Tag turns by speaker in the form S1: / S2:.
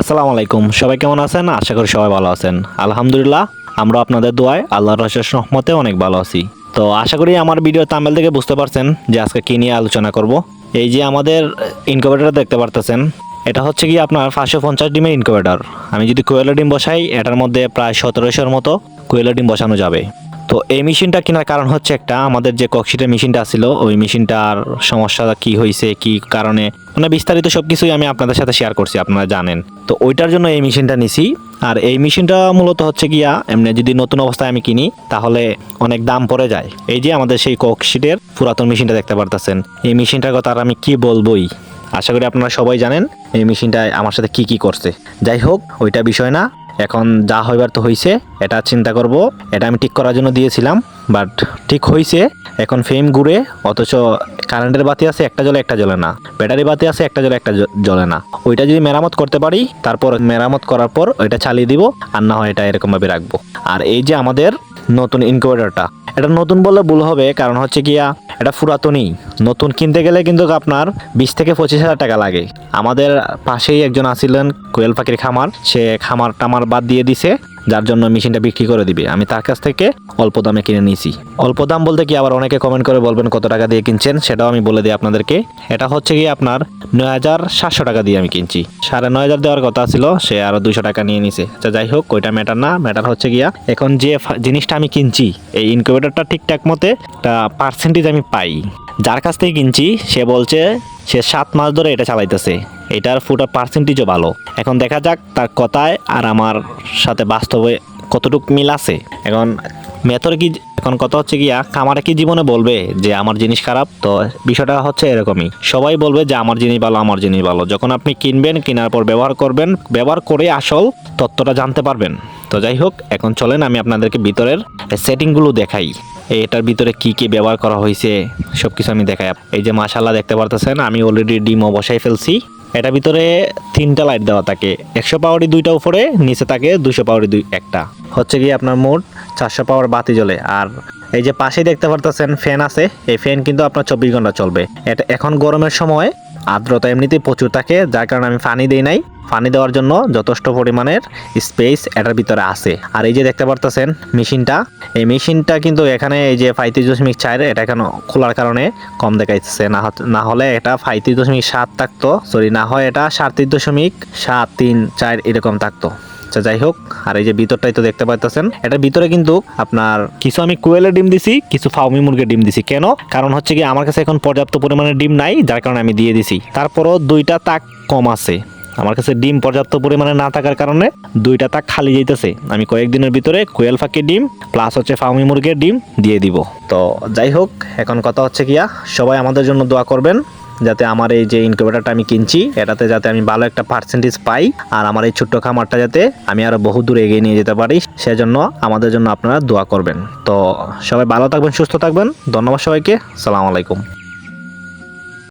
S1: আসসালামু আলাইকুম। সবাই কেমন আছেন? আশা করি সবাই ভালো আছেন। আলহামদুলিল্লাহ, আমরা আপনাদের দোয়ায় আল্লাহর রসের রহমতে অনেক ভালো আছি। তো আশা করি আমার ভিডিও তামিল থেকে বুঝতে পারছেন যে আজকে কী নিয়ে আলোচনা করব। এই যে আমাদের ইনকিউবেটর দেখতে পারতেছেন, এটা হচ্ছে কি আপনার পাঁচশো পঞ্চাশ ডিমের ইনকিউবেটর আমি যদি কোয়েলের ডিম বসাই, এটার মধ্যে প্রায় সতেরোশোর মতো কোয়েলের ডিম বসানো যাবে। তো এই মেশিনটা কেনার কারণ হচ্ছে একটা, আমাদের যে ককশিটের মেশিনটা ছিল, ওই মেশিনটার সমস্যা কি হয়েছে কি কারণে মানে বিস্তারিত সব কিছুই আমি আপনাদের সাথে শেয়ার করছি, আপনারা জানেন। তো ওইটার জন্য এই মেশিনটা নিছি, আর এই মেশিনটা মূলত হচ্ছে গিয়া, এমনি যদি নতুন অবস্থায় আমি কিনি, তাহলে অনেক দাম পড়ে যায়। এই যে আমাদের সেই ককশিটের পুরাতন মেশিনটা দেখতে পারতেছেন, এই মেশিনটার কথা আর আমি কি বলবোই? আশা করি আপনারা সবাই জানেন, এই মেশিনটা আমার সাথে কি কি করছে। যাই হোক, ওইটা বিষয় না এখন যা হইবার তো হইছে, এটা চিন্তা করব। এটা আমি ঠিক করার জন্য দিয়েছিলাম বাট ঠিক হইছে। এখন ফেম ঘুরে, অথচ কারেন্টের বাতি আছে, একটা জলে একটা জলে না। ব্যাটারি বাতি আছে, একটা জলে একটা জলে না। ওইটা যদি মেরামত করতে পারি, তারপর মেরামত করার পর ওইটা চালিয়ে দিব, আর না হয় এটা এরকমভাবে রাখব। আর এই যে আমাদের নতুন ইনকিউবেটরটা এটা নতুন বললে ভুল হবে, কারণ হচ্ছে গিয়া এটা পুরাতনই। নতুন কিনতে গেলে কিন্তু আপনার বিশ থেকে পঁচিশ হাজার টাকা লাগে। আমাদের পাশেই একজন আছিলেন কোয়েল পাখির খামার, সে খামার টামার বাদ দিয়ে দিছে। যার জন্য মেশিনটা বিক্রি করে দিবে। আমি তার কাছ থেকে অল্প দামে কিনে নিয়েছি। অল্প দাম বলতে কি আবার অনেকে কমেন্ট করে বলবেন কত টাকা দিয়ে কিনছেন? সেটাও আমি বলে দিই আপনাদেরকে। এটা হচ্ছে কি আপনার নয় হাজার সাতশো টাকা দিয়ে আমি কিনছি। সাড়ে নয় হাজার দেওয়ার কথা ছিল, সে আরও দুশো টাকা নিয়ে নিছে। আচ্ছা যাই হোক, ওইটা ম্যাটার না। ম্যাটার হচ্ছে গিয়া এখন যে জিনিসটা আমি কিনছি, এই ইনকিউবেটরটা ঠিকঠাক মতে পার্সেন্টেজ আমি পাই। যার কাছ থেকে কিনছি, সে বলছে, সে সাত মাস ধরে এটা চালাইতেছে। এটার ফুটার পার্সেন্টেজও ভালো। এখন দেখা যাক তার কথায় আর আমার সাথে বাস্তবে কতটুক মিল আছে। এখন মেথর কি এখন কথা হচ্ছে গিয়া কামারে কি জীবনে বলবে যে আমার জিনিস খারাপ? তো বিষয়টা হচ্ছে এরকমই। সবাই বলবে যে আমার জিনিস ভালো, আমার জিনিস ভালো। যখন আপনি কিনবেন, কেনার পর ব্যবহার করবেন, ব্যবহার করে আসল তথ্যটা জানতে পারবেন। তো যাই হোক, এখন চলেন, আমি আপনাদেরকে ভিতরের সেটিংগুলো দেখাই। এটার ভিতরে কি কি ব্যবহার করা হয়েছে সব কিছু আমি দেখাই। এই যে মাশাল্লাহ দেখতে পারতেছেন, আমি অলরেডি ডিমও বসাই ফেলছি। এটার ভিতরে তিনটা লাইট দেওয়া থাকে। একশো পাওয়ারি দুইটা উপরে, নিচে থাকে দুশো পাওয়ারি দুই, একটা। হচ্ছে কি আপনার মোট চারশো পাওয়ার বাতি জ্বলে। আর এই যে পাশে দেখতে পারতেছেন ফ্যান আছে, এই ফ্যান কিন্তু আপনার চব্বিশ ঘণ্টা চলবে। এটা এখন গরমের সময়, আর্দ্রতা এমনিতেই প্রচুর থাকে, যার কারণে আমি পানি দিই নাই। পানি দেওয়ার জন্য যথেষ্ট পরিমাণের স্পেস এটার ভিতরে আছে। আর এই যে দেখতে পারতেছেন মেশিনটা, এই মেশিনটা কিন্তু এখানে এই যে পঁয়ত্রিশ দশমিক চার, এটা এখানে খোলার কারণে কম দেখাইতেছে। না না হলে এটা পঁয়ত্রিশ দশমিক সাত থাকতো সরি না হয় এটা সাতত্রিশ দশমিক সাত তিন চার এরকম থাকতো। আচ্ছা যাই হোক, আর এই যে ভিতরটাই তো দেখতে পাইতেছেন, এটার ভিতরে কিন্তু আপনার কিছু আমি কোয়েলের ডিম দিছি, কিছু ফাউমি মুরগির ডিম দিছি। কেন? কারণ হচ্ছে কি, আমার কাছে এখন পর্যাপ্ত পরিমাণে ডিম নাই, যার কারণে আমি দিয়ে দিছি। তারপরও দুইটা তাক কম আছে। আমার কাছে ডিম পর্যাপ্ত পরিমাণে না থাকার কারণে দুইটা তাক খালি যাইতেছে। আমি কয়েকদিনের ভিতরে কোয়েল ফাঁকি ডিম প্লাস হচ্ছে ফাউমি মুরগির ডিম দিয়ে দিব। তো যাই হোক, এখন কথা হচ্ছে কিয়া সবাই আমাদের জন্য দোয়া করবেন। যাতে আমার এই যে ইনকিউবেটারটা আমি কিনছি, এটাতে যাতে আমি ভালো একটা পার্সেন্টেজ পাই আর আমার এই ছোট্ট খামারটা যাতে আমি আরও বহু দূর এগিয়ে নিয়ে যেতে পারি, সেজন্য আমাদের জন্য আপনারা দোয়া করবেন। তো সবাই ভালো থাকবেন, সুস্থ থাকবেন। ধন্যবাদ সবাইকে। সালাম আলাইকুম।